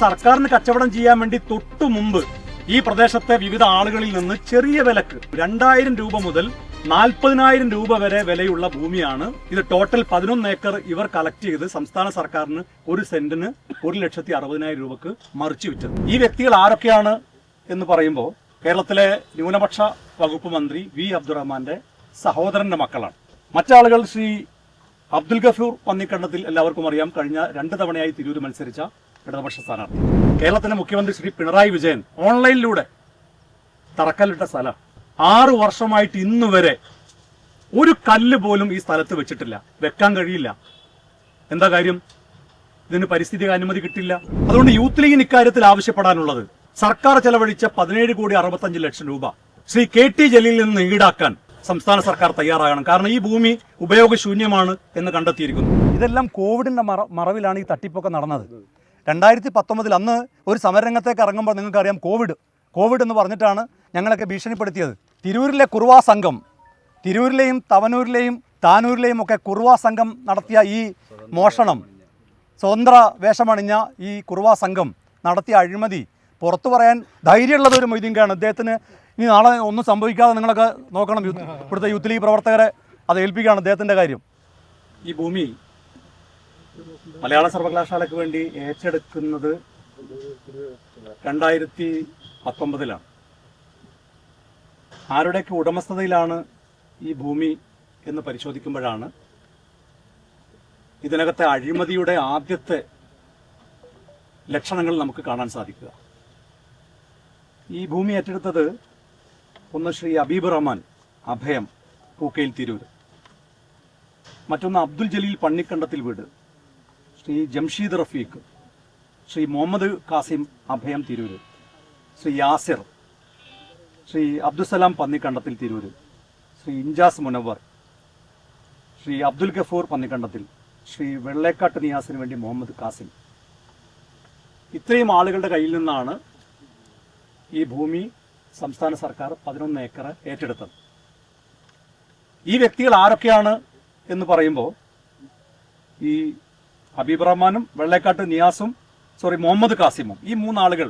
സർക്കാരിന് കച്ചവടം ചെയ്യാൻ വേണ്ടി തൊട്ടു മുമ്പ് ഈ പ്രദേശത്തെ വിവിധ ആളുകളിൽ നിന്ന് ചെറിയ വിലക്ക് രണ്ടായിരം രൂപ മുതൽ നാൽപ്പതിനായിരം രൂപ വരെ വിലയുള്ള ഭൂമിയാണ്. ഇത് ടോട്ടൽ പതിനൊന്ന് ഏക്കർ ഇവർ കളക്ട് ചെയ്ത് സംസ്ഥാന സർക്കാരിന് ഒരു സെന്റിന് ഒരു ലക്ഷത്തി അറുപതിനായിരം രൂപക്ക് മറിച്ചു വിറ്റത്. ഈ വ്യക്തികൾ ആരൊക്കെയാണ് എന്ന് പറയുമ്പോൾ കേരളത്തിലെ ന്യൂനപക്ഷ വകുപ്പ് മന്ത്രി വി അബ്ദുറഹ്മാന്റെ സഹോദരന്റെ മക്കളാണ്. മറ്റാളുകൾ ശ്രീ അബ്ദുൽ ഗഫൂർ പന്നിക്കണ്ടത്തിൽ എല്ലാവർക്കും അറിയാം. കഴിഞ്ഞ രണ്ട് തവണയായി തിരൂര് മത്സരിച്ച ഇടതുപക്ഷ സ്ഥാനാർത്ഥി. കേരളത്തിന്റെ മുഖ്യമന്ത്രി ശ്രീ പിണറായി വിജയൻ ഓൺലൈനിലൂടെ തറക്കല്ലിട്ട സ്ഥലം. ആറു വർഷമായിട്ട് ഇന്ന് വരെ ഒരു കല്ല് പോലും ഈ സ്ഥലത്ത് വെച്ചിട്ടില്ല. വെക്കാൻ കഴിയില്ല. എന്താ കാര്യം? ഇതിന് പരിസ്ഥിതി അനുമതി കിട്ടില്ല. അതുകൊണ്ട് യൂത്ത് ലീഗിന് ഇക്കാര്യത്തിൽ ആവശ്യപ്പെടാനുള്ളത് സർക്കാർ ചെലവഴിച്ച പതിനേഴ് കോടി അറുപത്തഞ്ച് ലക്ഷം രൂപ ശ്രീ കെ ടി ജലീലിൽ നിന്ന് ഈടാക്കാൻ സംസ്ഥാന സർക്കാർ തയ്യാറാകണം. കാരണം ഈ ഭൂമി ഉപയോഗശൂന്യമാണ് എന്ന് കണ്ടെത്തിയിരിക്കുന്നു. ഇതെല്ലാം കോവിഡിന്റെ മറവിലാണ് ഈ തട്ടിപ്പൊക്കെ നടന്നത്. രണ്ടായിരത്തി പത്തൊമ്പതിൽ അന്ന് ഒരു സമരരംഗത്തേക്ക് ഇറങ്ങുമ്പോൾ നിങ്ങൾക്കറിയാം കോവിഡ്. കോവിഡ് എന്ന് പറഞ്ഞിട്ടാണ് ഞങ്ങളൊക്കെ ഭീഷണിപ്പെടുത്തിയത്. തിരൂരിലെ കുറുവാ സംഘം തിരൂരിലെയും തവനൂരിലെയും താനൂരിലെയും ഒക്കെ കുറുവാ സംഘം നടത്തിയ ഈ മോഷണം സ്വതന്ത്ര വേഷമണിഞ്ഞ ഈ കുറുവാ സംഘം നടത്തിയ അഴിമതി പുറത്തു പറയാൻ ധൈര്യമുള്ളത് ഒരു മൊയ്തീങ്കാണ് അദ്ദേഹത്തിന് ഇനി നാളെ ഒന്നും സംഭവിക്കാതെ നിങ്ങളൊക്കെ നോക്കണം. യൂത്ത് ഇവിടുത്തെ യൂത്ത് ലീഗ് പ്രവർത്തകരെ അത് ഏൽപ്പിക്കുകയാണ് അദ്ദേഹത്തിന്റെ കാര്യം. ഈ ഭൂമി മലയാള സർവകലാശാലയ്ക്ക് വേണ്ടി ഏറ്റെടുക്കുന്നത് രണ്ടായിരത്തി പത്തൊമ്പതിലാണ്. ആരുടെയൊക്കെ ഉടമസ്ഥതയിലാണ് ഈ ഭൂമി എന്ന് പരിശോധിക്കുമ്പോഴാണ് ഇതിനകത്തെ അഴിമതിയുടെ ആദ്യത്തെ ലക്ഷണങ്ങൾ നമുക്ക് കാണാൻ സാധിക്കുക. ഈ ഭൂമി ഏറ്റെടുത്തത് ഒന്ന് ശ്രീ അബീബ് റഹ്മാൻ അഭയം പൂക്കയിൽ തിരൂർ. മറ്റൊന്ന് അബ്ദുൽ ജലീൽ പണ്ണിക്കണ്ടത്തിൽ വീട്. ശ്രീ ജംഷീദ് റഫീഖ് ശ്രീ മുഹമ്മദ് കാസിം അഭയം തിരൂര് ശ്രീ യാസിർ ശ്രീ അബ്ദുസലാം പന്നിക്കണ്ടത്തിൽ തിരൂര് ശ്രീ ഇൻജാസ് മുനവർ ശ്രീ അബ്ദുൽ ഗഫൂർ പന്നിക്കണ്ടത്തിൽ ശ്രീ വെള്ളേക്കാട്ട് നിയാസിന് വേണ്ടി മുഹമ്മദ് കാസിം ഇത്രയും ആളുകളുടെ കയ്യിൽ നിന്നാണ് ഈ ഭൂമി സംസ്ഥാന സർക്കാർ പതിനൊന്ന് ഏക്കർ ഏറ്റെടുത്തത്. ഈ വ്യക്തികൾ ആരൊക്കെയാണ് എന്ന് പറയുമ്പോൾ ഈ ഹബീബ് റഹ്മാനും വെള്ളേക്കാട്ട് നിയാസും സോറി മുഹമ്മദ് കാസിമും ഈ മൂന്നാളുകൾ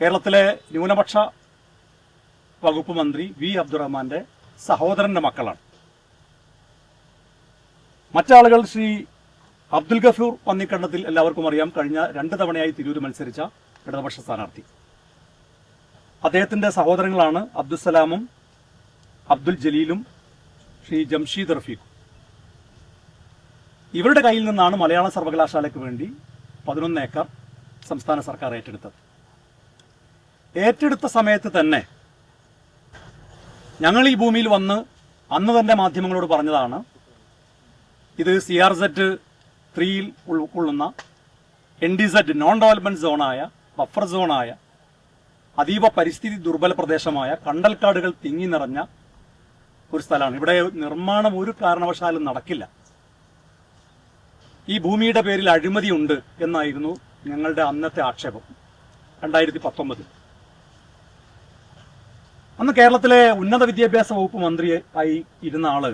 കേരളത്തിലെ ന്യൂനപക്ഷ വകുപ്പ് മന്ത്രി വി അബ്ദുറഹ്മാന്റെ സഹോദരന്റെ മക്കളാണ്. മറ്റാളുകൾ ശ്രീ അബ്ദുൽ ഗഫൂർ പന്നിക്കണ്ടത്തിൽ എല്ലാവർക്കും അറിയാം കഴിഞ്ഞ രണ്ട് തവണയായി തിരൂര് മത്സരിച്ച ഇടതുപക്ഷ സ്ഥാനാർത്ഥി. അദ്ദേഹത്തിന്റെ സഹോദരങ്ങളാണ് അബ്ദുസലാമും അബ്ദുൽ ജലീലും ശ്രീ ജംഷീദ് റഫീഖും. ഇവരുടെ കയ്യിൽ നിന്നാണ് മലയാള സർവകലാശാലയ്ക്ക് വേണ്ടി പതിനൊന്ന് ഏക്കർ സംസ്ഥാന സർക്കാർ ഏറ്റെടുത്തത്. ഏറ്റെടുത്ത സമയത്ത് തന്നെ ഞങ്ങൾ ഈ ഭൂമിയിൽ വന്ന് അന്ന് തന്നെ മാധ്യമങ്ങളോട് പറഞ്ഞതാണ് ഇത് സി ആർ സെറ്റ് ത്രീയിൽ ഉൾക്കൊള്ളുന്ന N D Z non development സോണായ buffer സോണായ അതീവ പരിസ്ഥിതി ദുർബല പ്രദേശമായ കണ്ടൽക്കാടുകൾ തിങ്ങി നിറഞ്ഞ ഒരു സ്ഥലമാണ്. ഇവിടെ നിർമ്മാണം ഒരു കാരണവശാലും നടക്കില്ല. ഈ ഭൂമിയുടെ പേരിൽ അഴിമതിയുണ്ട് എന്നായിരുന്നു ഞങ്ങളുടെ അന്നത്തെ ആക്ഷേപം രണ്ടായിരത്തി പത്തൊമ്പത് അന്ന് കേരളത്തിലെ ഉന്നത വിദ്യാഭ്യാസ വകുപ്പ് മന്ത്രി ആയി ഇരുന്ന ആൾ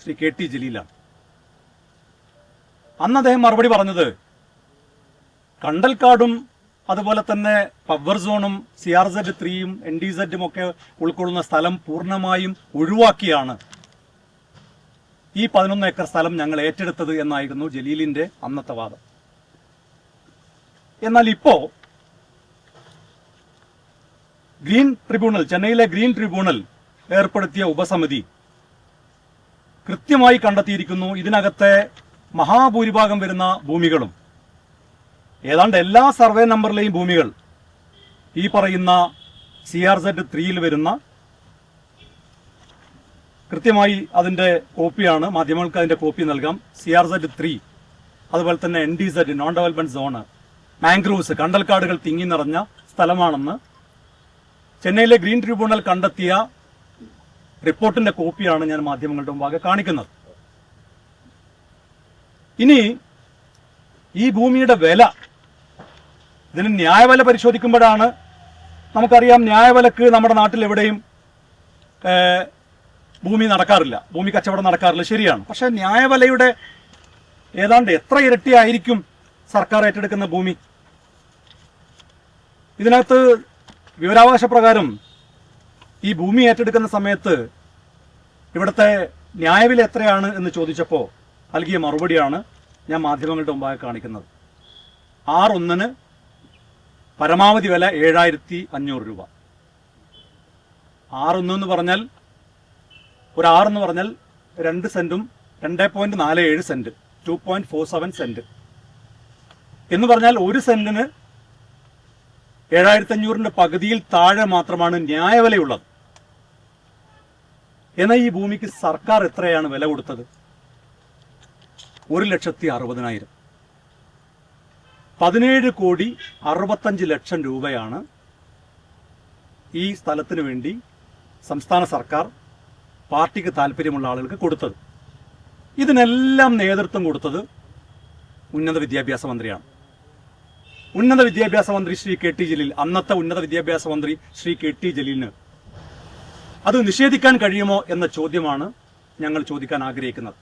ശ്രീ കെ ടി ജലീലാണ്. അന്ന് അദ്ദേഹം മറുപടി പറഞ്ഞത് കണ്ടൽക്കാടും അതുപോലെ തന്നെ പവർ സോണും സി ആർ സെഡ് ത്രീയും എൻ ഡി സെഡും ഒക്കെ ഉൾക്കൊള്ളുന്ന സ്ഥലം പൂർണമായും ഒഴിവാക്കിയാണ് ഈ പതിനൊന്ന് ഏക്കർ സ്ഥലം ഞങ്ങൾ ഏറ്റെടുത്തത് എന്നായിരുന്നു ജലീലിന്റെ അന്നത്തെ വാദം. എന്നാൽ ഇപ്പോ ഗ്രീൻ ട്രിബ്യൂണൽ ചെന്നൈയിലെ ഗ്രീൻ ട്രിബ്യൂണൽ ഏർപ്പെടുത്തിയ ഉപസമിതി കൃത്യമായി കണ്ടെത്തിയിരിക്കുന്നു. ഇതിനകത്തെ മഹാഭൂരിഭാഗം വരുന്ന ഭൂമികളും ഏതാണ്ട് എല്ലാ സർവേ നമ്പറിലെയും ഭൂമികൾ ഈ പറയുന്ന സി ആർ സെഡ് ത്രീയിൽ വരുന്ന കൃത്യമായി അതിന്റെ കോപ്പിയാണ് മാധ്യമങ്ങൾക്ക് അതിന്റെ കോപ്പി നൽകാം. സി ആർ സെഡ് ത്രീ അതുപോലെ തന്നെ N D Z non development zone mangroves കണ്ടൽക്കാടുകൾ തിങ്ങി നിറഞ്ഞ സ്ഥലമാണെന്ന് ചെന്നൈയിലെ ഗ്രീൻ ട്രിബ്യൂണൽ കണ്ടെത്തിയ റിപ്പോർട്ടിന്റെ കോപ്പിയാണ് ഞാൻ മാധ്യമങ്ങളുടെ മുമ്പാകെ കാണിക്കുന്നത്. ഇനി ഈ ഭൂമിയുടെ വില ഇതിന് ന്യായവില പരിശോധിക്കുമ്പോഴാണ് നമുക്കറിയാം ന്യായവിലക്ക് നമ്മുടെ നാട്ടിൽ എവിടെയും ഭൂമി നടക്കാറില്ല. ഭൂമി കച്ചവടം നടക്കാറില്ല. ശരിയാണ്. പക്ഷെ ന്യായവിലയുടെ ഏതാണ്ട് എത്ര ഇരട്ടിയായിരിക്കും സർക്കാർ ഏറ്റെടുക്കുന്ന ഭൂമി? ഇതിനകത്ത് വിവരാവകാശ പ്രകാരം ഈ ഭൂമി ഏറ്റെടുക്കുന്ന സമയത്ത് ഇവിടുത്തെ ന്യായവില എത്രയാണ് എന്ന് ചോദിച്ചപ്പോൾ നൽകിയ മറുപടിയാണ് ഞാൻ മാധ്യമങ്ങളുടെ മുമ്പാകെ കാണിക്കുന്നത്. ആറൊന്നിന് പരമാവധി വില ഏഴായിരത്തി അഞ്ഞൂറ് രൂപ. ആറൊന്ന് എന്ന് പറഞ്ഞാൽ ഒരു ആറെന്ന് പറഞ്ഞാൽ രണ്ട് സെന്റും രണ്ട് പോയിന്റ് നാല് ഏഴ് cent two point four seven cent. എന്ന് പറഞ്ഞാൽ ഒരു സെന്റിന് ഏഴായിരത്തി അഞ്ഞൂറിന്റെ പകുതിയിൽ താഴെ മാത്രമാണ് ന്യായവിലയുള്ളത്. എന്നാൽ ഈ ഭൂമിക്ക് സർക്കാർ എത്രയാണ് വില കൊടുത്തത്? ഒരു ലക്ഷത്തി അറുപതിനായിരം. പതിനേഴ് കോടി അറുപത്തഞ്ച് ലക്ഷം രൂപയാണ് ഈ സ്ഥലത്തിന് വേണ്ടി സംസ്ഥാന സർക്കാർ പാർട്ടിക്ക് താല്പര്യമുള്ള ആളുകൾക്ക് കൊടുത്തത്. ഇതിനെല്ലാം നേതൃത്വം കൊടുത്തത് ഉന്നത വിദ്യാഭ്യാസ മന്ത്രിയാണ്. ഉന്നത വിദ്യാഭ്യാസ മന്ത്രി ശ്രീ കെ ടി ജലീൽ. അന്നത്തെ ഉന്നത വിദ്യാഭ്യാസ മന്ത്രി ശ്രീ കെ ടി ജലീലിന്. അത് നിഷേധിക്കാൻ കഴിയുമോ എന്ന ചോദ്യമാണ് ഞങ്ങൾ ചോദിക്കാൻ ആഗ്രഹിക്കുന്നത്.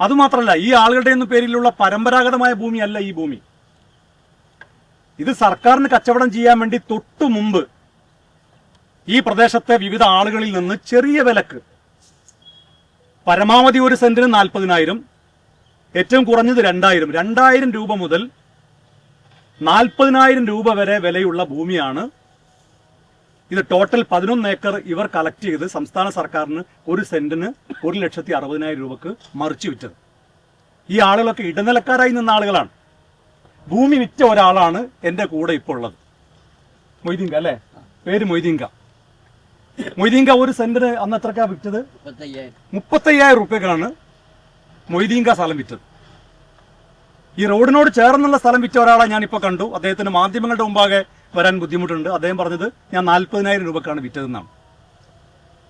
അതുമാത്രമല്ല ഈ ആളുകളുടെ ഒന്നും പേരിലുള്ള പരമ്പരാഗതമായ ഭൂമിയല്ല ഈ ഭൂമി. ഇത് സർക്കാരിന് കച്ചവടം ചെയ്യാൻ വേണ്ടി തൊട്ടു മുമ്പ് ഈ പ്രദേശത്തെ വിവിധ ആളുകളിൽ നിന്ന് ചെറിയ വിലക്ക്. പരമാവധി ഒരു സെന്റിന് നാൽപ്പതിനായിരം ഏറ്റവും കുറഞ്ഞത് രണ്ടായിരം. രണ്ടായിരം രൂപ മുതൽ നാൽപ്പതിനായിരം രൂപ വരെ വിലയുള്ള ഭൂമിയാണ് ഇത്. ടോട്ടൽ പതിനൊന്ന് ഏക്കർ ഇവർ കളക്ട് ചെയ്ത് സംസ്ഥാന സർക്കാരിന് ഒരു സെന്റിന് ഒരു ലക്ഷത്തി അറുപതിനായിരം രൂപക്ക് മറിച്ചു വിറ്റത്. ഈ ആളുകളൊക്കെ ഇടനിലക്കാരായി നിന്ന ആളുകളാണ്. ഭൂമി വിറ്റ ഒരാളാണ് എന്റെ കൂടെ ഇപ്പോൾ ഉള്ളത്. മൊയ്തീങ്ക അല്ലേ? പേര് മൊയ്തീങ്ക മൊയ്തീങ്ക ഒരു സെന്റിന് അന്ന് എത്രക്കാ വിറ്റത്? മുപ്പത്തയ്യായിരം. റുപ്യക്കാണ് മൊയ്തീങ്ക സ്ഥലം വിറ്റത്. ഈ റോഡിനോട് ചേർന്നുള്ള സ്ഥലം വിറ്റ ഒരാളെ ഞാൻ ഇപ്പോൾ കണ്ടു. അദ്ദേഹത്തിന് മാധ്യമങ്ങളുടെ മുമ്പാകെ വരാൻ ബുദ്ധിമുട്ടുണ്ട്. അദ്ദേഹം പറഞ്ഞത് ഞാൻ നാൽപ്പതിനായിരം രൂപക്കാണ് വിറ്റതെന്നാണ്.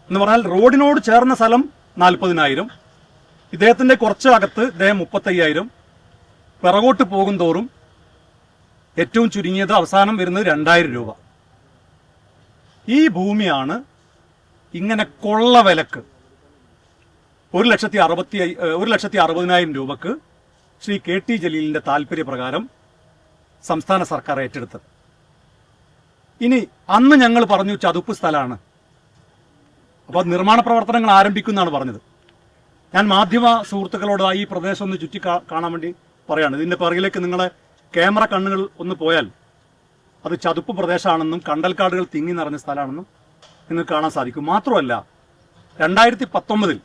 എന്ന് പറഞ്ഞാൽ റോഡിനോട് ചേർന്ന സ്ഥലം നാൽപ്പതിനായിരം ഇദ്ദേഹത്തിന്റെ കുറച്ച് അകത്ത് ഇദ്ദേഹം മുപ്പത്തയ്യായിരം. പിറകോട്ട് പോകും തോറും ഏറ്റവും ചുരുങ്ങിയത് അവസാനം വരുന്നത് രണ്ടായിരം രൂപ. ഈ ഭൂമിയാണ് ഇങ്ങനെ കൊള്ള വിലക്ക് ഒരു ലക്ഷത്തി അറുപത്തി ഒരു ലക്ഷത്തി അറുപതിനായിരം രൂപക്ക് ശ്രീ കെ ടി ജലീലിന്റെ താല്പര്യപ്രകാരം സംസ്ഥാന സർക്കാർ ഏറ്റെടുത്തത്. ഇനി അന്ന് ഞങ്ങൾ പറഞ്ഞു ചതുപ്പ് സ്ഥലമാണ് അപ്പോൾ നിർമ്മാണ പ്രവർത്തനങ്ങൾ ആരംഭിക്കുമെന്നാണ് പറഞ്ഞത്. ഞാൻ മാധ്യമ സുഹൃത്തുക്കളോട് ഈ പ്രദേശം ഒന്ന് ചുറ്റി കാണാൻ വേണ്ടി പറയാണ്. ഇതിന്റെ പിറകിലേക്ക് നിങ്ങളെ ക്യാമറ കണ്ണുകൾ ഒന്ന് പോയാൽ അത് ചതുപ്പ് പ്രദേശമാണെന്നും കണ്ടൽക്കാടുകൾ തിങ്ങി നിറഞ്ഞ സ്ഥലമാണെന്നും നിങ്ങൾക്ക് കാണാൻ സാധിക്കും. മാത്രമല്ല രണ്ടായിരത്തി പത്തൊമ്പതിൽ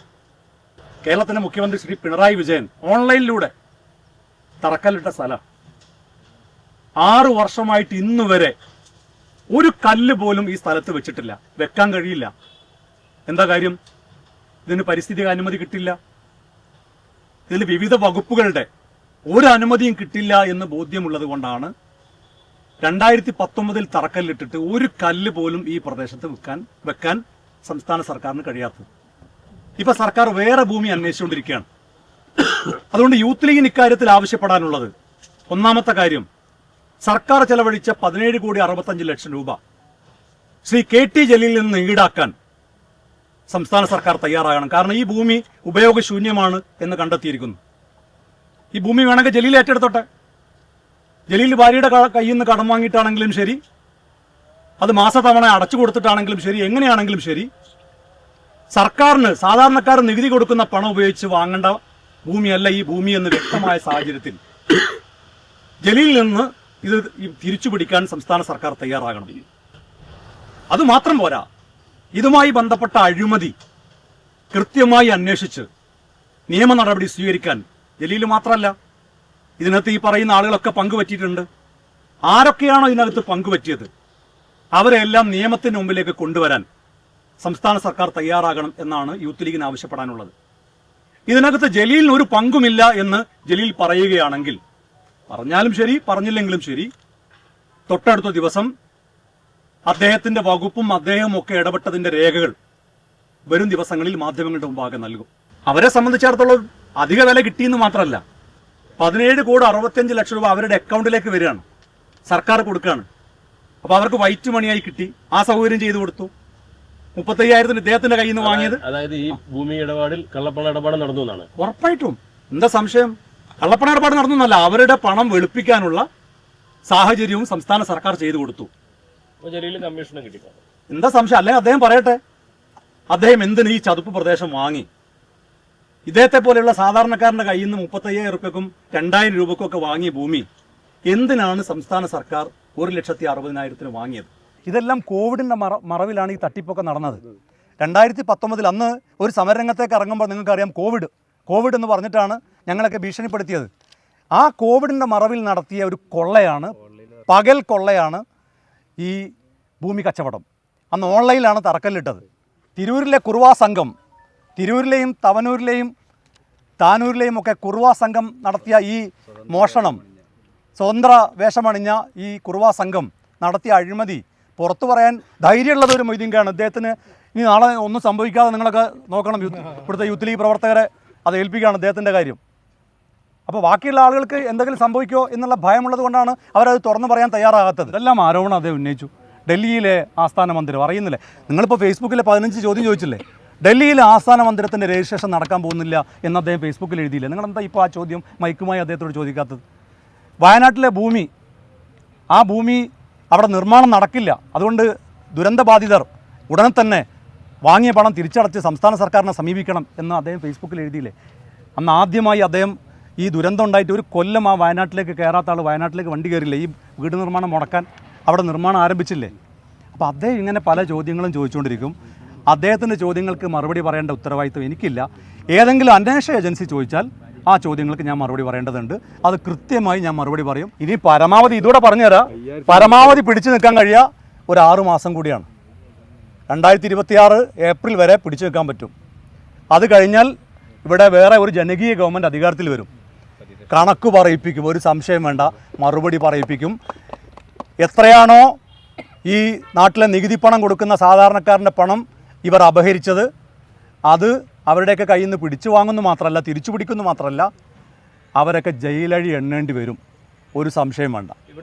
കേരളത്തിന്റെ മുഖ്യമന്ത്രി ശ്രീ പിണറായി വിജയൻ ഓൺലൈനിലൂടെ തറക്കല്ലിട്ട സ്ഥലം. ആറു വർഷമായിട്ട് ഇന്ന് വരെ ഒരു കല്ല് പോലും ഈ സ്ഥലത്ത് വെച്ചിട്ടില്ല. വെക്കാൻ കഴിയില്ല. എന്താ കാര്യം? ഇതിന് പരിസ്ഥിതി അനുമതി കിട്ടില്ല. ഇതിൽ വിവിധ വകുപ്പുകളുടെ ഒരു അനുമതിയും കിട്ടില്ല എന്ന് ബോധ്യമുള്ളത് കൊണ്ടാണ് രണ്ടായിരത്തി പത്തൊമ്പതിൽ തറക്കല്ലിട്ടിട്ട് ഒരു കല്ല് പോലും ഈ പ്രദേശത്ത് വെക്കാൻ വെക്കാൻ സംസ്ഥാന സർക്കാരിന് കഴിയാത്തത്. ഇപ്പൊ സർക്കാർ വേറെ ഭൂമി അന്വേഷിച്ചുകൊണ്ടിരിക്കുകയാണ്. അതുകൊണ്ട് യൂത്ത് ലീഗിന് ഇക്കാര്യത്തിൽ ആവശ്യപ്പെടാനുള്ളത് ഒന്നാമത്തെ കാര്യം സർക്കാർ ചെലവഴിച്ച പതിനേഴ് കോടി അറുപത്തഞ്ച് ലക്ഷം രൂപ ശ്രീ കെ ടി ജലീലിൽ നിന്ന് ഈടാക്കാൻ സംസ്ഥാന സർക്കാർ തയ്യാറാകണം. കാരണം ഈ ഭൂമി ഉപയോഗശൂന്യമാണ് എന്ന് കണ്ടെത്തിയിരിക്കുന്നു. ഈ ഭൂമി വേണമെങ്കിൽ ജലീൽ ഏറ്റെടുത്തോട്ടെ? ജലീൽ ഭാര്യയുടെ കയ്യിൽ നിന്ന് കടം വാങ്ങിയിട്ടാണെങ്കിലും ശരി. അത് മാസത്തവണ അടച്ചു കൊടുത്തിട്ടാണെങ്കിലും ശരി. എങ്ങനെയാണെങ്കിലും ശരി. സർക്കാരിന് സാധാരണക്കാർ നികുതി കൊടുക്കുന്ന പണം ഉപയോഗിച്ച് വാങ്ങേണ്ട ഭൂമിയല്ല ഈ ഭൂമി എന്ന് വ്യക്തമായ സാഹചര്യത്തിൽ. ജലീലിൽ നിന്ന് ഇത് തിരിച്ചു പിടിക്കാൻ സംസ്ഥാന സർക്കാർ തയ്യാറാകണം. അത് മാത്രം പോരാ. ഇതുമായി ബന്ധപ്പെട്ട അഴിമതി കൃത്യമായി അന്വേഷിച്ച് നിയമ നടപടി സ്വീകരിക്കാൻ ജലീൽ മാത്രമല്ല ഇതിനകത്ത് ഈ പറയുന്ന ആളുകളൊക്കെ പങ്കുപറ്റിയിട്ടുണ്ട്. ആരൊക്കെയാണോ ഇതിനകത്ത് പങ്കുപറ്റിയത്? അവരെല്ലാം നിയമത്തിന് മുമ്പിലേക്ക് കൊണ്ടുവരാൻ സംസ്ഥാന സർക്കാർ തയ്യാറാകണം എന്നാണ് യൂത്ത് ലീഗിന് ആവശ്യപ്പെടാനുള്ളത്. ഇതിനകത്ത് ജലീലിന് ഒരു പങ്കുമില്ല എന്ന് ജലീൽ പറയുകയാണെങ്കിൽ പറഞ്ഞാലും ശരി പറഞ്ഞില്ലെങ്കിലും ശരി തൊട്ടടുത്ത ദിവസം അദ്ദേഹത്തിന്റെ വകുപ്പും അദ്ദേഹവും ഒക്കെ ഇടപെട്ടതിന്റെ രേഖകൾ വരും ദിവസങ്ങളിൽ മാധ്യമങ്ങളുടെ മുമ്പാകെ നൽകും. അവരെ സംബന്ധിച്ചിടത്തോളം അധിക വില കിട്ടിയെന്ന് മാത്രമല്ല പതിനേഴ് കോടി അറുപത്തിയഞ്ച് ലക്ഷം രൂപ അവരുടെ അക്കൗണ്ടിലേക്ക് വരികയാണ്. സർക്കാർ കൊടുക്കുകയാണ്. അപ്പോൾ അവർക്ക് വൈറ്റ് മണിയായി കിട്ടി. ആ സൗകര്യം ചെയ്തു കൊടുത്തു. മുപ്പത്തയ്യായിരത്തിന് ഇദ്ദേഹത്തിന്റെ കയ്യിൽ നിന്ന് വാങ്ങിയത്. അതായത് ഈ ഭൂമി ഇടപാടിൽ കള്ളപ്പണ ഇടപാട് നടന്നു എന്നാണ്. ഉറപ്പായിട്ടും. എന്താ സംശയം? കള്ളപ്പണ ഇടപാട് നടന്നു എന്നല്ല അവരുടെ പണം വെളുപ്പിക്കാനുള്ള സാഹചര്യവും സംസ്ഥാന സർക്കാർ ചെയ്തു കൊടുത്തു. എന്താ സംശയം? അല്ലെങ്കിൽ അദ്ദേഹം പറയട്ടെ. അദ്ദേഹം എന്തിന് ഈ ചതുപ്പ് പ്രദേശം വാങ്ങി? ഇദ്ദേഹത്തെ പോലെയുള്ള സാധാരണക്കാരന്റെ കയ്യിൽ നിന്ന് മുപ്പത്തയ്യായിരം റുപ്യക്കും രണ്ടായിരം രൂപക്കും ഒക്കെ വാങ്ങിയ ഭൂമി എന്തിനാണ് സംസ്ഥാന സർക്കാർ ഒരു ലക്ഷത്തി അറുപതിനായിരത്തിന് വാങ്ങിയത്? ഇതെല്ലാം കോവിഡിന്റെ മറ മറവിലാണ് ഈ തട്ടിപ്പൊക്കെ നടന്നത്. രണ്ടായിരത്തി പത്തൊമ്പതിൽ അന്ന് ഒരു സമരരംഗത്തേക്ക് ഇറങ്ങുമ്പോൾ നിങ്ങൾക്കറിയാം കോവിഡ്. കോവിഡ് എന്ന് പറഞ്ഞിട്ടാണ് ഞങ്ങളൊക്കെ ഭീഷണിപ്പെടുത്തിയത്. ആ കോവിഡിന്റെ മറവിൽ നടത്തിയ ഒരു കൊള്ളയാണ് പകൽ കൊള്ളയാണ് ഈ ഭൂമി കച്ചവടം. അന്ന് ഓൺലൈനിലാണ് തറക്കല്ലിട്ടത്. തിരൂരിലെ കുറുവാ സംഘം തിരൂരിലെയും തവനൂരിലെയും താനൂരിലെയും ഒക്കെ കുറുവാ സംഘം നടത്തിയ ഈ മോഷണം സ്വതന്ത്ര വേഷമണിഞ്ഞ ഈ കുറുവാ സംഘം നടത്തിയ അഴിമതി പുറത്തു പറയാൻ ധൈര്യമുള്ളത് ഒരു മൊയ്തീങ്കാണ് അദ്ദേഹത്തിന് ഇനി നാളെ ഒന്നും സംഭവിക്കാതെ നിങ്ങളൊക്കെ നോക്കണം. യൂത്ത് ഇവിടുത്തെ യൂത്ത് ലീഗ് പ്രവർത്തകരെ അത് ഏൽപ്പിക്കുകയാണ് അദ്ദേഹത്തിന്റെ കാര്യം. അപ്പോൾ ബാക്കിയുള്ള ആളുകൾക്ക് എന്തെങ്കിലും സംഭവിക്കുമോ എന്നുള്ള ഭയമുള്ളത് കൊണ്ടാണ് അവരത് തുറന്നു പറയാൻ തയ്യാറാകാത്തത്. ഇതെല്ലാം ആരോപണം അദ്ദേഹം ഉന്നയിച്ചു. ഡൽഹിയിലെ ആസ്ഥാന മന്ദിരം. അറിയുന്നില്ലേ? നിങ്ങളിപ്പോൾ ഫേസ്ബുക്കിലെ പതിനഞ്ച് ചോദ്യം ചോദിച്ചില്ലേ? ഡൽഹിയിലെ ആസ്ഥാന മന്ദിരത്തിന്റെ രജിസ്ട്രേഷൻ നടക്കാൻ പോകുന്നില്ല എന്ന് അദ്ദേഹം ഫേസ്ബുക്കിൽ എഴുതിയില്ല? നിങ്ങൾ എന്താ ഇപ്പോൾ ആ ചോദ്യം മൈക്കുമായി അദ്ദേഹത്തോട് ചോദിക്കാത്തത്? വയനാട്ടിലെ ഭൂമി ആ ഭൂമി അവിടെ നിർമ്മാണം നടക്കില്ല. അതുകൊണ്ട് ദുരന്തബാധിതർ ഉടനെ തന്നെ വാങ്ങിയ പണം തിരിച്ചടച്ച് സംസ്ഥാന സർക്കാരിനെ സമീപിക്കണം എന്ന് അദ്ദേഹം ഫേസ്ബുക്കിൽ എഴുതിയില്ലേ? അന്ന് ആദ്യമായി അദ്ദേഹം ഈ ദുരന്തം ഉണ്ടായിട്ട് ഒരു കൊല്ലം ആ വയനാട്ടിലേക്ക് കയറാത്ത ആൾ വയനാട്ടിലേക്ക് വണ്ടി കയറില്ല ഈ വീട് നിർമ്മാണം മുടക്കാൻ അവിടെ നിർമ്മാണം ആരംഭിച്ചില്ലേ? അപ്പോൾ അദ്ദേഹം ഇങ്ങനെ പല ചോദ്യങ്ങളും ചോദിച്ചുകൊണ്ടിരിക്കും. അദ്ദേഹത്തിന്റെ ചോദ്യങ്ങൾക്ക് മറുപടി പറയേണ്ട ഉത്തരവാദിത്വം എനിക്കില്ല. ഏതെങ്കിലും അന്വേഷണ ഏജൻസി ചോദിച്ചാൽ ആ ചോദ്യങ്ങൾക്ക് ഞാൻ മറുപടി പറയേണ്ടതുണ്ട്. അത് കൃത്യമായി ഞാൻ മറുപടി പറയും. ഇനി പരമാവധി ഇതോടെ പറഞ്ഞുതരാം. പരമാവധി പിടിച്ചു നിൽക്കാൻ കഴിയുക ഒരു ആറ് മാസം കൂടിയാണ്. രണ്ടായിരത്തി ഇരുപത്തിയാറ് ഏപ്രിൽ വരെ പിടിച്ചു നിൽക്കാൻ പറ്റും. അത് കഴിഞ്ഞാൽ ഇവിടെ വേറെ ഒരു ജനകീയ ഗവൺമെന്റ് അധികാരത്തിൽ വരും. കണക്ക് പറയിപ്പിക്കും. ഒരു സംശയം വേണ്ട. മറുപടി പറയിപ്പിക്കും. എത്രയാണോ ഈ നാട്ടിലെ നികുതി പണം കൊടുക്കുന്ന സാധാരണക്കാരന്റെ പണം ഇവർ അപഹരിച്ചത്. അത് അവരുടെയൊക്കെ കയ്യിൽ നിന്ന് പിടിച്ചു വാങ്ങുന്നു മാത്രമല്ല തിരിച്ചു പിടിക്കുന്നു മാത്രമല്ല അവരൊക്കെ ജയിലഴി എണ്ണേണ്ടി വരും. ഒരു സംശയം വേണ്ട.